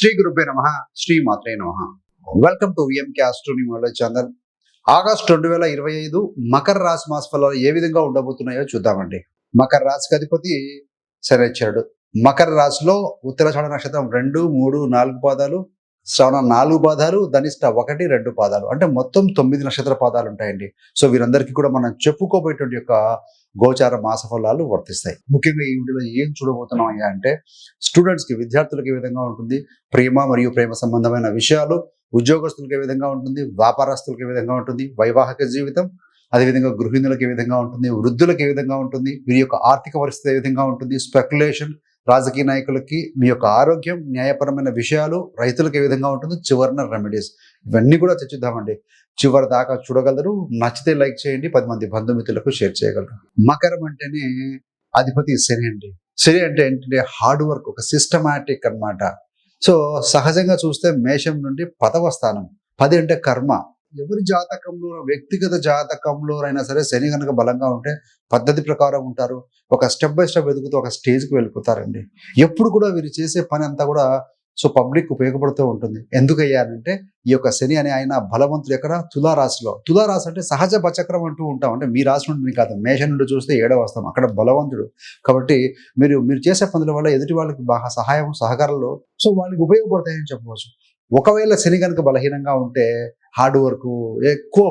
శ్రీ గురుపే నమ శ్రీ మాత్రే నమ. Welcome to VMK astronumerology channel August రెండు వేల ఇరవై ఐదు మకర రాశి మాస ఫలాలు ఏ విధంగా ఉండబోతున్నాయో చూద్దామండి. మకర రాశికి అధిపతి శనిచ్చాడు మకర రాశిలో ఉత్తరాషాఢ నక్షత్రం రెండు మూడు నాలుగు పాదాలు శ్రవణ నాలుగు పాదాలు ధనిష్ట ఒకటి రెండు పాదాలు. అంటే మొత్తం తొమ్మిది నక్షత్ర పాదాలు ఉంటాయండి. సో వీరందరికీ కూడా మనం చెప్పుకోబోయేటువంటి యొక్క గోచార మాస ఫలాలు వర్తిస్తాయి. ముఖ్యంగా ఈ వీడియోలో ఏం చూడబోతున్నాం అయ్యా అంటే స్టూడెంట్స్కి విద్యార్థులకు ఏ విధంగా ఉంటుంది? ప్రేమ మరియు ప్రేమ సంబంధమైన విషయాలు ఉద్యోగస్తులకు ఏ విధంగా ఉంటుంది? వ్యాపారస్తులకు ఏ విధంగా ఉంటుంది? వైవాహిక జీవితం అదేవిధంగా గృహిణులకు ఏ విధంగా ఉంటుంది? వృద్ధులకు ఏ విధంగా ఉంటుంది? వీరి యొక్క ఆర్థిక పరిస్థితి ఏ విధంగా ఉంటుంది? స్పెక్యులేషన్ రాజకీయ నాయకులకి మీ యొక్క ఆరోగ్యం న్యాయపరమైన విషయాలు రైతులకు ఏ విధంగా ఉంటుందో చివరిన రెమెడీస్. ఇవన్నీ కూడా చర్చిద్దామండి చివరి దాకా చూడగలరు. నచ్చితే లైక్ చేయండి పది మంది బంధుమిత్రులకు షేర్ చేయగలరు. మకరం అంటేనే అధిపతి శని అండి. శని అంటే ఏంటంటే హార్డ్ వర్క్ ఒక సిస్టమాటిక్ అన్నమాట. సో సహజంగా చూస్తే మేషం నుండి పదవ స్థానం పది అంటే కర్మ. ఎవరి జాతకంలో వ్యక్తిగత జాతకంలో అయినా సరే శని కనుక బలంగా ఉంటే పద్ధతి ప్రకారం ఉంటారు. ఒక స్టెప్ బై స్టెప్ ఎదుగుతూ ఒక స్టేజ్కి వెళ్ళిపోతారండి. ఎప్పుడు కూడా వీరు చేసే పని అంతా కూడా సో పబ్లిక్ ఉపయోగపడుతూ ఉంటుంది. ఎందుకు అయ్యారంటే ఈ యొక్క శని అనే ఆయన బలవంతుడు ఎక్కడ? తులారాశిలో. తులారాశి అంటే సహజ బచక్రం అంటూ ఉంటాం. అంటే మీ రాశి నుండి కాదు మేష నుండి చూస్తే ఏడవ వస్తాం అక్కడ బలవంతుడు. కాబట్టి మీరు మీరు చేసే పనుల వల్ల ఎదుటి వాళ్ళకి బాగా సహాయం సహకారాలు సో వాళ్ళకి ఉపయోగపడతాయని చెప్పవచ్చు. ఒకవేళ శని కనుక బలహీనంగా ఉంటే హార్డ్ వర్క్ ఎక్కువ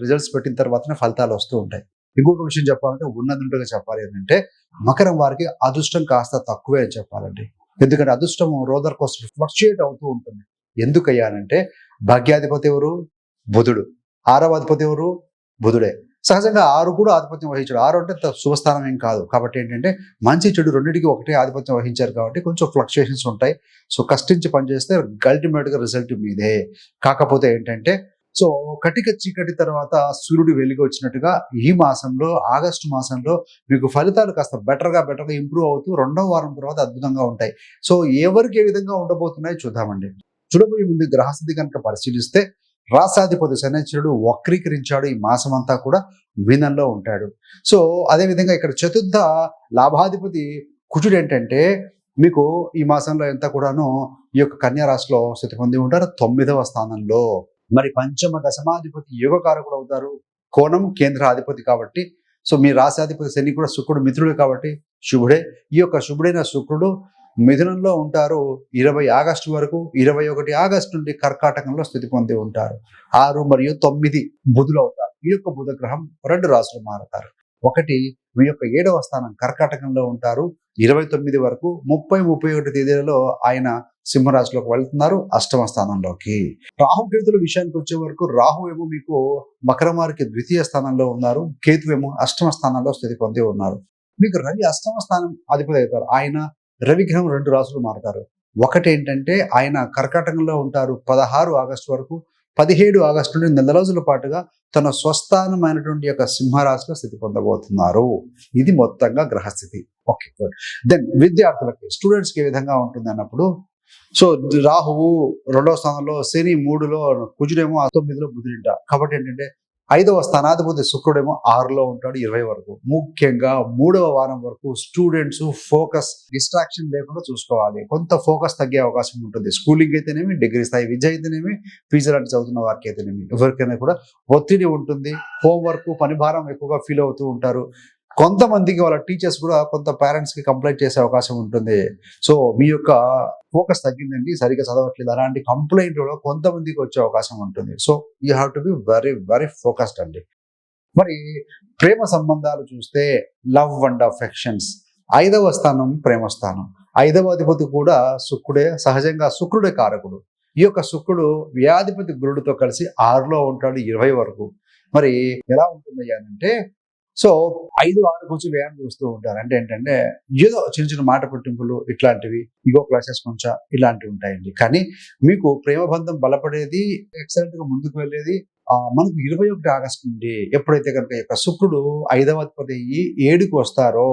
రిజల్ట్స్ పెట్టిన తర్వాతనే ఫలితాలు వస్తూ ఉంటాయి. ఇంకొక విషయం చెప్పాలంటే ఉన్నదుంటగా చెప్పాలి ఏంటంటే మకరం వారికి అదృష్టం కాస్త తక్కువే అని చెప్పాలండి. ఎందుకంటే అదృష్టం రోదర్ కోసం ఫ్లక్చుయేట్ అవుతూ ఉంటుంది. ఎందుకయ్యానంటే భాగ్యాధిపతి ఎవరు? బుధుడు. ఆరవ అధిపతి ఎవరు? బుధుడే. సహజంగా ఆరు కూడా ఆధిపత్యం వహించాడు. ఆరు అంటే శుభస్థానం ఏం కాదు. కాబట్టి ఏంటంటే మంచి చెడు రెండింటికి ఒకటే ఆధిపత్యం వహించారు కాబట్టి కొంచెం ఫ్లక్చుయేషన్స్ ఉంటాయి. సో కష్టించి పనిచేస్తే అల్టిమేట్గా రిజల్ట్ మీదే. కాకపోతే ఏంటంటే సో కటిక చీకటి తర్వాత సూర్యుడు వెలిగి వచ్చినట్టుగా ఈ మాసంలో ఆగస్టు మాసంలో మీకు ఫలితాలు కాస్త బెటర్గా బెటర్గా ఇంప్రూవ్ అవుతూ రెండవ వారం తర్వాత అద్భుతంగా ఉంటాయి. సో ఎవరికి ఏ విధంగా ఉండబోతున్నాయో చూద్దామండి. చూడబోయే ముందు గ్రహస్థితి కనుక పరిశీలిస్తే రాష్ట్రాధిపతి శనిచరుడు వక్రీకరించాడు ఈ మాసం అంతా కూడా మీనంలో ఉంటాడు. సో అదేవిధంగా ఇక్కడ చతుర్థ లాభాధిపతి కుజుడు ఏంటంటే మీకు ఈ మాసంలో ఎంత కూడాను ఈ యొక్క కన్యా రాశిలో స్థితి పొంది ఉంటారు తొమ్మిదవ స్థానంలో. మరి పంచమ దశమాధిపతి యోగకారకుడు అవుతారు కోణం కేంద్ర అధిపతి కాబట్టి. సో మీ రాశాధిపతి శని కూడా శుక్రుడు మిత్రుడు కాబట్టి శుభుడే. ఈ యొక్క శుభుడైన శుక్రుడు మిథునంలో ఉంటారు ఇరవై ఆగస్టు వరకు ఇరవై ఒకటి ఆగస్టు నుండి కర్కాటకంలో స్థితి పొంది ఉంటారు. ఆరు మరియు తొమ్మిది బుధులు అవుతారు. ఈ యొక్క బుధ గ్రహం రెండు రాశులు మారుతారు. ఒకటి మీ యొక్క ఏడవ స్థానం కర్కాటకంలో ఉంటారు. ఇరవై తొమ్మిది వరకు ముప్పై ముప్పై ఒకటి తేదీలలో ఆయన సింహరాశిలోకి వెళ్తున్నారు అష్టమ స్థానంలోకి. రాహుకేతుల విషయానికి వచ్చే వరకు రాహు ఏమో మీకు మకరవారికి ద్వితీయ స్థానంలో ఉన్నారు. కేతు ఏమో అష్టమ స్థానంలో స్థితి పొంది ఉన్నారు. మీకు రవి అష్టమ స్థానం అధిపతి అవుతారు. ఆయన రవిగ్రహం రెండు రాసులు మారుతారు. ఒకటి ఏంటంటే ఆయన కర్కాటకంలో ఉంటారు పదహారు ఆగస్టు వరకు. పదిహేడు ఆగస్టు నుండి నెల రోజుల పాటుగా తన స్వస్థానమైనటువంటి యొక్క సింహరాశిలో స్థితి పొందబోతున్నారు. ఇది మొత్తంగా గ్రహస్థితి. Okay good. దెన్ విద్యార్థులకి స్టూడెంట్స్కి ఏ విధంగా ఉంటుంది అన్నప్పుడు? సో రాహువు రెండవ స్థానంలో శని మూడులో కుజుడేమో ఆ తొమ్మిదిలో బుధుడింట కాబట్టి ఏంటంటే ఐదవ స్థానాధిపతి శుక్రుడేమో ఆరులో ఉంటాడు ఇరవై వరకు. ముఖ్యంగా మూడవ వారం వరకు స్టూడెంట్స్ ఫోకస్ డిస్ట్రాక్షన్ లేకుండా చూసుకోవాలి. కొంత ఫోకస్ తగ్గే అవకాశం ఉంటుంది. స్కూలింగ్ అయితేనేమి డిగ్రీ స్థాయి విద్య అయితేనేమి పీజీ లాంటి చదువుతున్న వారికి అయితేనేమి. ఎవరికైనా కూడా ఒత్తిడి ఉంటుంది. హోంవర్క్ పని భారం ఎక్కువగా ఫీల్ అవుతూ ఉంటారు. కొంతమందికి వాళ్ళ టీచర్స్ కూడా కొంత పేరెంట్స్కి కంప్లైంట్ చేసే అవకాశం ఉంటుంది. సో మీ యొక్క ఫోకస్ తగ్గిందండి సరిగ్గా చదవట్లేదు. అలాంటి కంప్లైంట్ కూడా కొంతమందికి వచ్చే అవకాశం ఉంటుంది. So you have to be very very focused అండి. మరి ప్రేమ సంబంధాలు చూస్తే లవ్ అండ్ అఫెక్షన్స్ ఐదవ స్థానం ప్రేమ స్థానం. ఐదవ అధిపతి కూడా శుక్రుడే సహజంగా శుక్రుడే కారకుడు. ఈ యొక్క శుక్రుడు వ్యాధిపతి గురుడితో కలిసి ఆరులో ఉంటాడు ఇరవై వరకు. మరి ఎలా ఉంటుంది అంటే సో ఐదు ఆరు కూర్చి వ్యాయామం చూస్తూ ఉంటారు. అంటే ఏంటంటే ఏదో చిన్న చిన్న మాట పుట్టింపులు ఇట్లాంటివి ఇగో క్లాసెస్ కొంచెం ఇలాంటివి ఉంటాయండి. కానీ మీకు ప్రేమ బంధం బలపడేది ఎక్సలెంట్గా ముందుకు వెళ్ళేది మనకు ఇరవై ఒకటి ఆగస్టు నుండి ఎప్పుడైతే కనుక యొక్క శుక్రుడు ఐదవ అధిపతి అయ్యి ఏడుకు వస్తారో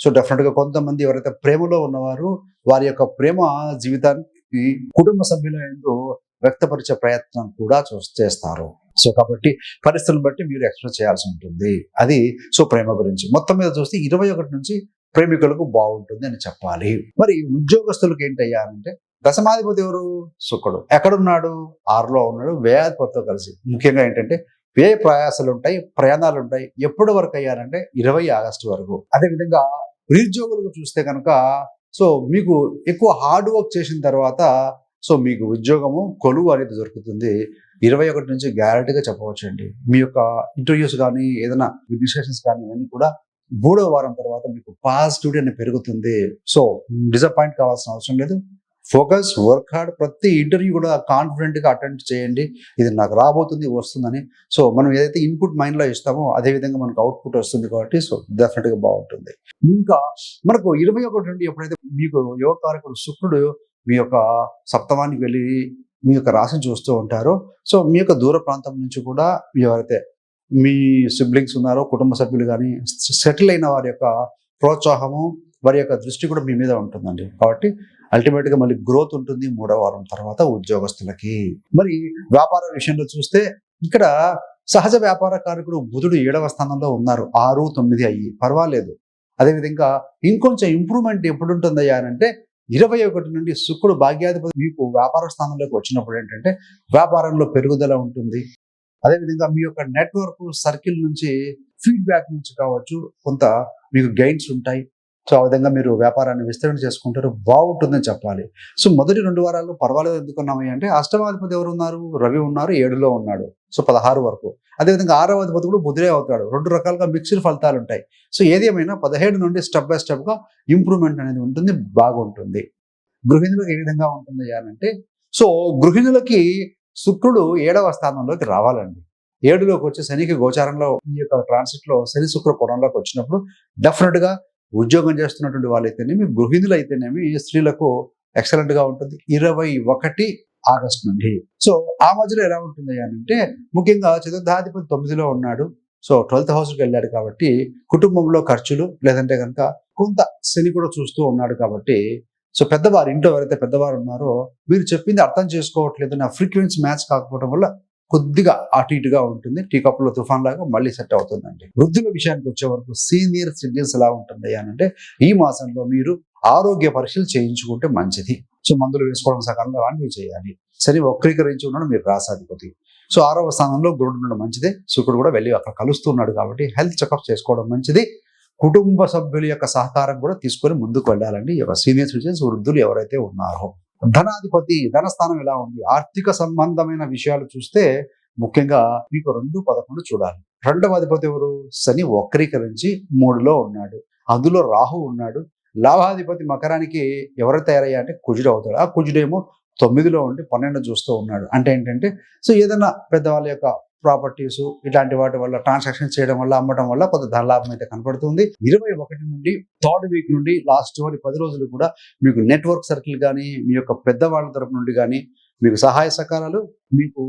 సో డెఫినెట్గా కొంతమంది ఎవరైతే ప్రేమలో ఉన్నవారు వారి యొక్క ప్రేమ జీవితానికి కుటుంబ సభ్యుల ఎందు వ్యక్తపరిచే ప్రయత్నం కూడా చూ చేస్తారు. సో కాబట్టి పరిస్థితులను బట్టి మీరు ఎక్స్ప్రెస్ చేయాల్సి ఉంటుంది. అది సో ప్రేమ గురించి. మొత్తం మీద చూస్తే ఇరవై ఒకటి నుంచి ప్రేమికులకు బాగుంటుంది అని చెప్పాలి. మరి ఉద్యోగస్తులకు ఏంటయ్యా అంటే దశమాధిపతి ఎవరు? శుక్రుడు. ఎక్కడున్నాడు? ఆరులో ఉన్నాడు. వ్యయాధిపతితో కలిసి. ముఖ్యంగా ఏంటంటే వ్యయ ప్రయాసాలు ఉంటాయి ప్రయాణాలు ఉంటాయి ఎప్పటి వరకు అయ్యారంటే ఇరవై ఆగస్టు వరకు. అదేవిధంగా నిరుద్యోగులకు చూస్తే కనుక సో మీకు ఎక్కువ హార్డ్ వర్క్ చేసిన తర్వాత సో మీకు ఉద్యోగము కొలువు అనేది దొరుకుతుంది. ఇరవై ఒకటి నుంచి గ్యారంటీగా చెప్పవచ్చండి. మీ యొక్క ఇంటర్వ్యూస్ కానీ ఏదైనా రిజిస్ట్రేషన్స్ కానీ ఇవన్నీ కూడా మూడో వారం తర్వాత మీకు పాజిటివిటీ అనేది పెరుగుతుంది. సో డిసప్పాయింట్ కావాల్సిన అవసరం లేదు. ఫోకస్ వర్క్ హార్డ్ ప్రతి ఇంటర్వ్యూ కూడా కాన్ఫిడెంట్గా అటెండ్ చేయండి. ఇది నాకు రాబోతుంది వస్తుందని. సో మనం ఏదైతే ఇన్పుట్ మైండ్లో ఇస్తామో అదే విధంగా మనకు అవుట్పుట్ వస్తుంది కాబట్టి సో డెఫినెట్గా బాగుంటుంది. ఇంకా మనకు ఇరవై ఒకటి నుండి ఎప్పుడైతే మీకు యువకారకుడు శుక్రుడు మీ యొక్క సప్తమానికి వెళ్ళి మీ యొక్క రాశిని చూస్తూ ఉంటారు. సో మీ యొక్క దూర ప్రాంతం నుంచి కూడా ఎవరైతే మీ సిబ్లింగ్స్ ఉన్నారో కుటుంబ సభ్యులు కానీ సెటిల్ అయిన వారి యొక్క ప్రోత్సాహము వారి యొక్క దృష్టి కూడా మీ మీద ఉంటుందండి. కాబట్టి అల్టిమేట్గా మళ్ళీ గ్రోత్ ఉంటుంది మూడో వారం తర్వాత ఉద్యోగస్తులకి. మరి వ్యాపార విషయంలో చూస్తే ఇక్కడ సహజ వ్యాపార కారకుడు బుధుడు ఏడవ స్థానంలో ఉన్నారు. ఆరు తొమ్మిది అయ్యి. పర్వాలేదు. అదేవిధంగా ఇంకొంచెం ఇంప్రూవ్మెంట్ ఎప్పుడు ఉంటుందయ్యా అని అంటే ఇరవై ఒకటి నుండి శుక్రుడు భాగ్యాధిపతి మీకు వ్యాపార స్థానంలోకి వచ్చినప్పుడు ఏంటంటే వ్యాపారంలో పెరుగుదల ఉంటుంది. అదేవిధంగా మీ యొక్క నెట్వర్క్ సర్కిల్ నుంచి ఫీడ్బ్యాక్ నుంచి కావచ్చు కొంత మీకు గైన్స్ ఉంటాయి. సో ఆ విధంగా మీరు వ్యాపారాన్ని విస్తరణ చేసుకుంటారు. బాగుంటుందని చెప్పాలి. సో మొదటి రెండు వారాలు పర్వాలేదు ఎందుకున్నామని అంటే అష్టమాధిపతి ఎవరు ఉన్నారు రవి ఉన్నారు ఏడులో ఉన్నాడు. సో పదహారు వరకు. అదేవిధంగా ఆరవ అధిపతి కూడా బుధుడే అవుతాడు. రెండు రకాలుగా మిక్స్డ్ ఫలితాలు ఉంటాయి. సో ఏది ఏమైనా పదిహేడు నుండి స్టెప్ బై స్టెప్గా ఇంప్రూవ్మెంట్ అనేది ఉంటుంది బాగుంటుంది. గృహిణులకు ఏ విధంగా ఉంటుంది అంటే సో గృహిణులకి శుక్రుడు ఏడవ స్థానంలోకి రావాలండి. ఏడులోకి వచ్చి శనికి గోచారంలో ఈ యొక్క ట్రాన్సిట్లో శని శుక్ర కోణంలోకి వచ్చినప్పుడు డెఫినెట్గా ఉద్యోగం చేస్తున్నటువంటి వాళ్ళైతేనేమి గృహిణులు అయితేనేమి స్త్రీలకు ఎక్సలెంట్గా ఉంటుంది. ఇరవై ఒకటి ఆగస్ట్ నుండి. సో ఆ మధ్యలో ఎలా ఉంటుంది అని అంటే ముఖ్యంగా చతుర్థాధిపతి తొమ్మిదిలో ఉన్నాడు. సో ట్వెల్త్ హౌస్కి వెళ్ళాడు కాబట్టి కుటుంబంలో ఖర్చులు లేదంటే కనుక కొంత శని కూడా చూస్తూ ఉన్నాడు కాబట్టి సో పెద్దవారు ఇంట్లో ఎవరైతే పెద్దవారు ఉన్నారో మీరు చెప్పింది అర్థం చేసుకోవట్లేదు నా ఫ్రీక్వెన్సీ మ్యాచ్ కాకపోవడం వల్ల కొద్దిగా అటు ఇటుగా ఉంటుంది. టీ కప్పులో తుఫాన్ లాగా మళ్ళీ సెట్ అవుతుందండి. వృద్ధుల విషయానికి వచ్చే వరకు సీనియర్ సిటిజన్స్ ఎలా ఉంటుంది అని అంటే ఈ మాసంలో మీరు ఆరోగ్య పరీక్షలు చేయించుకుంటే మంచిది. సో మందులు వేసుకోవడం సకాలంలో అన్నీ చేయాలి. సరే వక్రీకరించి ఉండడం మీరు రాసాధిపతి సో ఆరవ స్థానంలో గురుడు ఉండడం మంచిదే. శుక్రుడు కూడా వెళ్ళి అక్కడ కలుస్తున్నాడు కాబట్టి హెల్త్ చెకప్ చేసుకోవడం మంచిది. కుటుంబ సభ్యుల యొక్క సహకారం కూడా తీసుకొని ముందుకు వెళ్ళాలండి. సీనియర్ సిటిజన్స్ వృద్ధులు ఎవరైతే ఉన్నారో. ధనాధిపతి ధనస్థానం ఎలా ఉంది? ఆర్థిక సంబంధమైన విషయాలు చూస్తే ముఖ్యంగా మీకు రెండు పదకొండు చూడాలి. రెండవ అధిపతి ఎవరు? శని వక్రీకరించి మూడులో ఉన్నాడు. అందులో రాహు ఉన్నాడు. లాభాధిపతి మకరానికి ఎవరు తయారయ్యా అంటే కుజుడు అవుతాడు. ఆ కుజుడేమో తొమ్మిదిలో ఉండి పన్నెండు చూస్తూ ఉన్నాడు. అంటే ఏంటంటే సో ఏదైనా పెద్దవాళ్ళ యొక్క ప్రాపర్టీస్ ఇలాంటి వాటి వల్ల ట్రాన్సాక్షన్ చేయడం వల్ల అమ్మడం వల్ల కొంత ధనలాభం అయితే కనపడుతుంది ఇరవై ఒకటి నుండి థర్డ్ వీక్ నుండి లాస్ట్ చివరి పది రోజులు కూడా మీకు నెట్వర్క్ సర్కిల్ కానీ మీ యొక్క పెద్దవాళ్ళ తరపు నుండి కానీ మీకు సహాయ సహకారాలు మీకు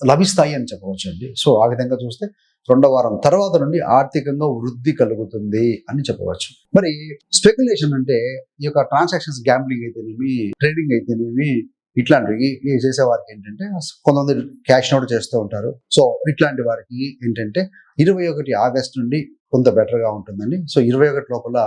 లభిస్తాయి అని చెప్పవచ్చు అండి. సో ఆ విధంగా చూస్తే రెండో వారం తర్వాత నుండి ఆర్థికంగా వృద్ధి కలుగుతుంది అని చెప్పవచ్చు. మరి స్పెక్యులేషన్ అంటే ఈ యొక్క ట్రాన్సాక్షన్స్ గ్యాంబ్లింగ్ అయితేనేమి ట్రేడింగ్ అయితేనేమి ఇట్లాంటివి. ఈ చేసే వారికి ఏంటంటే కొంతమంది క్యాష్ నోట్ చేస్తూ ఉంటారు. సో ఇట్లాంటి వారికి ఏంటంటే ఇరవై ఒకటి ఆగస్ట్ నుండి కొంత బెటర్గా గా ఉంటుందండి. సో ఇరవై ఒకటి లోపల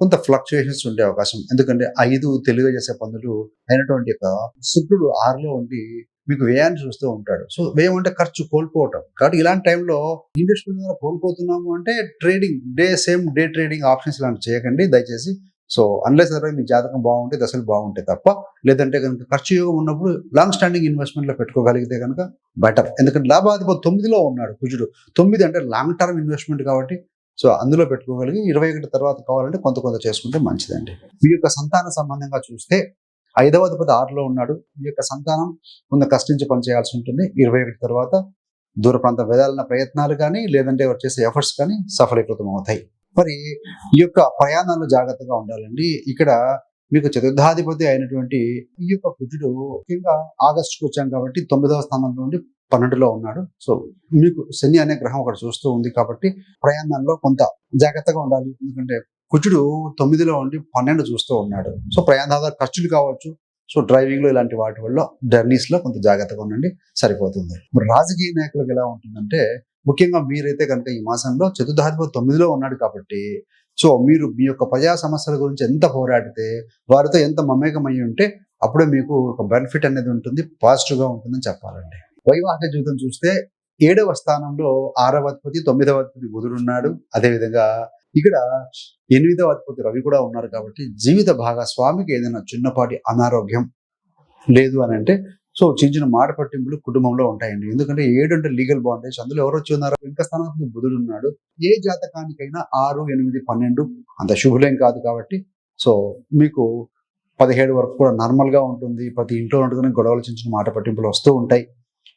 కొంత ఫ్లక్చుయేషన్స్ ఉండే అవకాశం. ఎందుకంటే ఐదు తెలుగు చేసే పనులు అయినటువంటి యొక్క శుక్రుడు ఆరులో ఉండి మీకు వ్యయాన్ని చూస్తూ ఉంటాడు. సో వ్యయం అంటే ఖర్చు కోల్పోవటం. కాబట్టి ఇలాంటి టైంలో ఇండస్ట్రీ ద్వారా కోల్పోతున్నాము అంటే trading day same day trading options ఇలాంటి చేయకండి. దయచేసి సో అన్లెస్ మీ జాతకం బాగుంటే దశలు బాగుంటాయి తప్ప లేదంటే కనుక ఖర్చు యోగం ఉన్నప్పుడు లాంగ్ స్టాండింగ్ ఇన్వెస్ట్మెంట్లో పెట్టుకోగలిగితే కనుక బెటర్ ఎందుకంటే లాభాధిపతి తొమ్మిదిలో ఉన్నాడు కుజుడు. తొమ్మిది అంటే లాంగ్ టర్మ్ ఇన్వెస్ట్మెంట్ కాబట్టి సో అందులో పెట్టుకోగలిగి ఇరవై ఒకటి తర్వాత కావాలంటే కొంత కొంత చేసుకుంటే మంచిదండి. మీ యొక్క సంతాన సంబంధంగా చూస్తే ఐదవ అధిపతి ఆరులో ఉన్నాడు. మీ యొక్క సంతానం కొంత కష్టించి పని చేయాల్సి ఉంటుంది. ఇరవై ఒకటి తర్వాత దూర ప్రాంతం వెదాలన్న ప్రయత్నాలు కానీ లేదంటే వారు చేసే ఎఫర్ట్స్ కానీ సఫలీకృతం అవుతాయి మరి ఈ యొక్క ప్రయాణాల్లో జాగ్రత్తగా ఉండాలండి. ఇక్కడ మీకు చతుర్థాధిపతి అయినటువంటి ఈ యొక్క కుజుడు ముఖ్యంగా ఆగస్టుకు వచ్చాం కాబట్టి తొమ్మిదవ స్థానంలో ఉండి పన్నెండులో ఉన్నాడు. సో మీకు శని అనే గ్రహం అక్కడ చూస్తూ ఉంది కాబట్టి ప్రయాణాల్లో కొంత జాగ్రత్తగా ఉండాలి. ఎందుకంటే కుజుడు తొమ్మిదిలో ఉండి పన్నెండు చూస్తూ ఉన్నాడు. సో ప్రయాణాల ఖర్చులు కావచ్చు సో డ్రైవింగ్లో ఇలాంటి వాటి వల్ల జర్నీస్లో కొంత జాగ్రత్తగా ఉండండి. సరిపోతుంది. రాజకీయ నాయకులకు ఎలా ఉంటుందంటే ముఖ్యంగా మీరైతే కనుక ఈ మాసంలో చతుర్థాధిపతి తొమ్మిదిలో ఉన్నాడు కాబట్టి సో మీరు మీ యొక్క ప్రజా సమస్యల గురించి ఎంత పోరాడితే వారితో ఎంత మమేకమై ఉంటే అప్పుడే మీకు ఒక బెనిఫిట్ అనేది ఉంటుంది పాజిటివ్గా ఉంటుందని చెప్పాలండి. వైవాహిక జీవితం చూస్తే ఏడవ స్థానంలో ఆరవ అధిపతి తొమ్మిదవ అధిపతి బుధుడున్నాడు అదేవిధంగా ఇక్కడ ఎనిమిదవ అధిపతి రవి కూడా ఉన్నారు కాబట్టి జీవిత భాగస్వామికి ఏదైనా చిన్నపాటి అనారోగ్యం లేదు అని అంటే సో చిన్న చిన్న మాట పట్టింపులు కుటుంబంలో ఉంటాయండి. ఎందుకంటే ఏడు అంటే లీగల్ బాండేజ్ అందులో ఎవరు వచ్చి ఉన్నారు? ఇంకా స్థానాధిపతి బుధుడు ఉన్నాడు. ఏ జాతకానికైనా ఆరు ఎనిమిది పన్నెండు అంత శుభులేం కాదు కాబట్టి. సో మీకు పదిహేడు వరకు కూడా నార్మల్గా ఉంటుంది. ప్రతి ఇంట్లో ఉంటుంది గొడవలు చిన్న చిన్న మాట పట్టింపులు వస్తూ ఉంటాయి.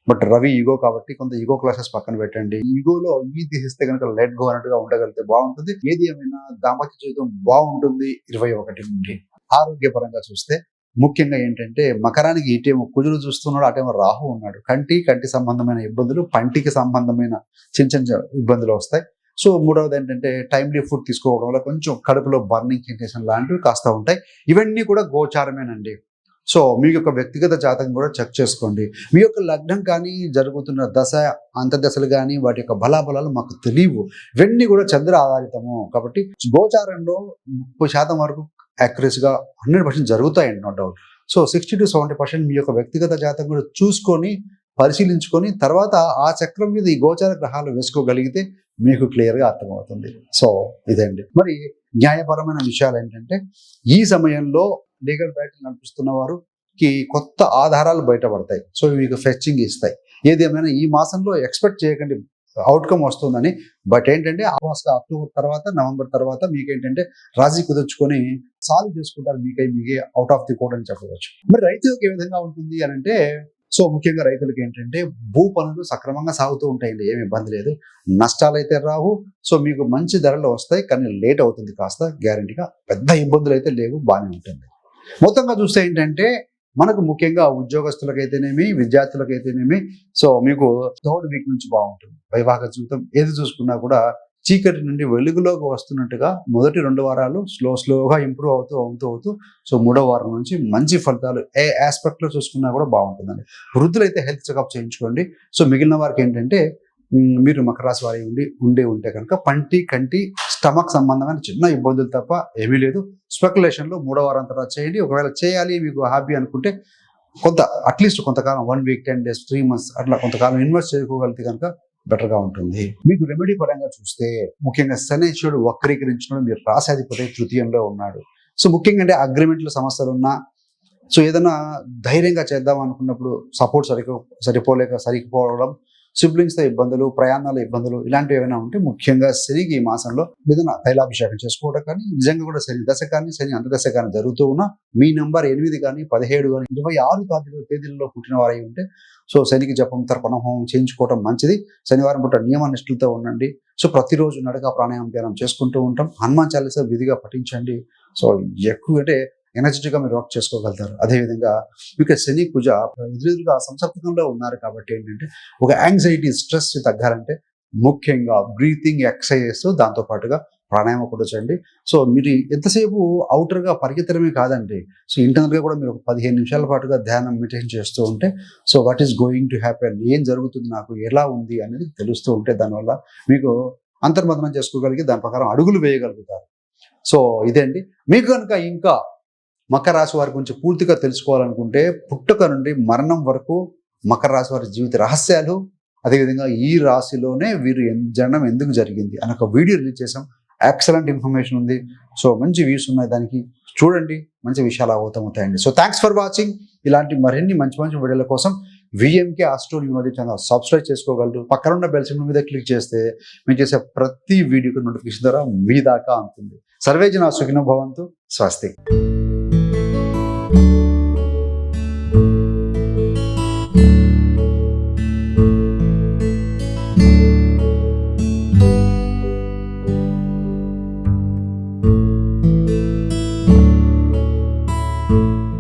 బట్ రవి ఈగో కాబట్టి కొంత ఈగో క్లాసెస్ పక్కన పెట్టండి. ఈగోలో ఈ తీసిస్తే కనుక లెట్ గో అన్నట్టుగా ఉండగలిగితే బాగుంటుంది. ఏది ఏమైనా దాంపత్య జీవితం బాగుంటుంది. ఇరవై ఒకటి నుండి. ఆరోగ్యపరంగా చూస్తే ముఖ్యంగా ఏంటంటే మకరానికి ఇటేమో కుజులు చూస్తున్నాడు అటేమో రాహు ఉన్నాడు. కంటి కంటి సంబంధమైన ఇబ్బందులు పంటికి సంబంధమైన చిన్న చిన్న ఇబ్బందులు వస్తాయి. సో మూడవది ఏంటంటే టైమ్లీ ఫుడ్ తీసుకోవడం వల్ల కొంచెం కడుపులో బర్నింగ్ సెన్సేషన్ లాంటివి కాస్త ఉంటాయి. ఇవన్నీ కూడా గోచారమేనండి. సో మీ యొక్క వ్యక్తిగత జాతకం కూడా చెక్ చేసుకోండి. మీ యొక్క లగ్నం కానీ జరుగుతున్న దశ అంతర్దశలు కానీ వాటి యొక్క బలాబలాలు మాకు తెలియవు. ఇవన్నీ కూడా చంద్ర ఆధారితము. కాబట్టి గోచారంలో ముప్పై శాతం వరకు యాక్యురసీగా హండ్రెడ్ పర్సెంట్ జరుగుతాయండి no doubt so sixty to seventy percent మీ యొక్క వ్యక్తిగత జాతకం కూడా చూసుకొని పరిశీలించుకొని తర్వాత ఆ చక్రం మీద ఈ గోచార గ్రహాలు వేసుకోగలిగితే మీకు క్లియర్గా అర్థమవుతుంది. సో ఇదండి. మరి న్యాయపరమైన విషయాలు ఏంటంటే ఈ సమయంలో లీగల్ బ్యాటిల్ నడిపిస్తున్న వారికి కొత్త ఆధారాలు బయటపడతాయి. సో మీకు ఫెచ్చింగ్ ఇస్తాయి. ఏది ఏమైనా ఈ మాసంలో ఎక్స్పెక్ట్ చేయకండి. అవుట్కమ్ వస్తుందని. బట్ ఏంటంటే ఆవాస్ అక్టోబర్ తర్వాత నవంబర్ తర్వాత మీకేంటంటే రాజీ కుదుర్చుకొని సాల్వ్ చేసుకుంటారు మీకై మీకే అవుట్ ఆఫ్ ది కోర్ట్ అని చెప్పవచ్చు. మరి రైతులకు ఏ విధంగా ఉంటుంది అని అంటే సో ముఖ్యంగా రైతులకు ఏంటంటే భూ పనులు సక్రమంగా సాగుతూ ఉంటాయండి ఏమి ఇబ్బంది లేదు. నష్టాలు అయితే రావు సో మీకు మంచి ధరలు వస్తాయి కానీ లేట్ అవుతుంది కాస్త గ్యారంటీగా పెద్ద ఇబ్బందులు అయితే లేవు బాగానే ఉంటుంది. మొత్తంగా చూస్తే ఏంటంటే మనకు ముఖ్యంగా ఉద్యోగస్తులకైతేనేమి విద్యార్థులకైతేనేమి సో మీకు థర్డ్ వీక్ నుంచి బాగుంటుంది. వైవాహిక జీవితం ఏది చూసుకున్నా కూడా చీకటి నుండి వెలుగులోకి వస్తున్నట్టుగా మొదటి రెండు వారాలు స్లో స్లోగా ఇంప్రూవ్ అవుతూ అవుతూ అవుతూ సో మూడో వారం నుంచి మంచి ఫలితాలు ఏ ఆస్పెక్ట్లో చూసుకున్నా కూడా బాగుంటుందండి. వృద్ధులైతే హెల్త్ చెకప్ చేయించుకోండి. సో మిగిలిన వారికి ఏంటంటే మీరు మకర రాశి వారి ఉండి ఉండే ఉంటే కనుక పంటి కంటి స్టమక్ సంబంధమైన చిన్న ఇబ్బందులు తప్ప ఏమీ లేదు. స్పెక్యులేషన్లో మూడో వారం తర్వాత చేయండి. ఒకవేళ చేయాలి మీకు హాబీ అనుకుంటే కొంత అట్లీస్ట్ కొంతకాలం one week ten days three months అట్లా కొంతకాలం ఇన్వెస్ట్ చేసుకోగలిగితే కనుక బెటర్గా ఉంటుంది. మీకు రెమెడీ పరంగా చూస్తే ముఖ్యంగా శనేశ్వరుడు వక్రీకరించడం మీరు రాశాధిపతి తృతీయంలో ఉన్నాడు. సో ముఖ్యంగా అంటే అగ్రిమెంట్ల సమస్యలు ఉన్నా సో ఏదైనా ధైర్యంగా చేద్దాం అనుకున్నప్పుడు సపోర్ట్ సరిపో సరిపోలేక సరిపోవడం సిబ్లింగ్స్తో ఇబ్బందులు ప్రయాణాల ఇబ్బందులు ఇలాంటివి ఏమైనా ఉంటే ముఖ్యంగా శనికి ఈ మాసంలో ఏదైనా తైలాభిషేకం చేసుకోవడం కానీ నిజంగా కూడా శని దశ కానీ శని అంతదశ కానీ జరుగుతూ ఉన్నా మీ నంబర్ ఎనిమిది కానీ పదిహేడు కానీ ఇరవై ఆరు తేదీలో తేదీలలో పుట్టిన వారై ఉంటే సో శనికి జపం తర్పణ హోమం చేయించుకోవడం మంచిది. శనివారం పూట నియమ నిష్ఠలతో ఉండండి. సో ప్రతిరోజు నడక ప్రాణాయామం ధ్యానం చేసుకుంటూ ఉంటాం. హనుమాన్ చాలీస విధిగా పఠించండి. సో ఎక్కువ అంటే ఎనర్జెటిక్గా మీరు వర్క్ చేసుకోగలుగుతారు. అదేవిధంగా మీకు శని పూజ ఎదురెదురుగా సంసప్తకంలో ఉన్నారు కాబట్టి ఏంటంటే ఒక యాంగ్జైటీ స్ట్రెస్ తగ్గాలంటే ముఖ్యంగా బ్రీతింగ్ ఎక్సర్సైజెస్ దాంతో పాటుగా ప్రాణాయామం కూడా చేయండి. సో మీరు ఎంతసేపు అవుటర్గా పరిగెత్తడమే కాదండి. సో ఇంటర్నల్గా కూడా మీరు ఒక పదిహేను నిమిషాల పాటుగా ధ్యానం మెడిటేషన్ చేస్తూ ఉంటే so what is going to happen ఏం జరుగుతుంది నాకు? ఎలా ఉంది? అనేది తెలుస్తూ ఉంటే దానివల్ల మీకు అంతర్మథనం చేసుకోగలిగి దాని ప్రకారం అడుగులు వేయగలుగుతారు. సో ఇదే అండి. మీకు కనుక ఇంకా మకర రాశి వారి గురించి పూర్తిగా తెలుసుకోవాలనుకుంటే పుట్టుక నుండి మరణం వరకు మకర రాశి వారి జీవిత రహస్యాలు అదేవిధంగా ఈ రాశిలోనే వీరు ఎన్- జననం ఎందుకు జరిగింది అని ఒక వీడియో రిలీజ్ చేసాం ఎక్సలెంట్ ఇన్ఫర్మేషన్ ఉంది. సో మంచి వ్యూస్ ఉన్నాయి దానికి. చూడండి మంచి విషయాలు అవుతాయండి సో థ్యాంక్స్ ఫర్ వాచింగ్ ఇలాంటి మరిన్ని మంచి మంచి వీడియోల కోసం విఎంకే ఆస్ట్రో న్యూమరీ ఛానల్ సబ్స్క్రైబ్ చేసుకోగలరు. పక్కన ఉన్న బెల్ సింబల్ మీద క్లిక్ చేస్తే మేము చేసే ప్రతి వీడియోకి నోటిఫికేషన్ ద్వారా మీ దాకా అందుతుంది సర్వేజన సుఖినో భవంతు. స్వస్తి.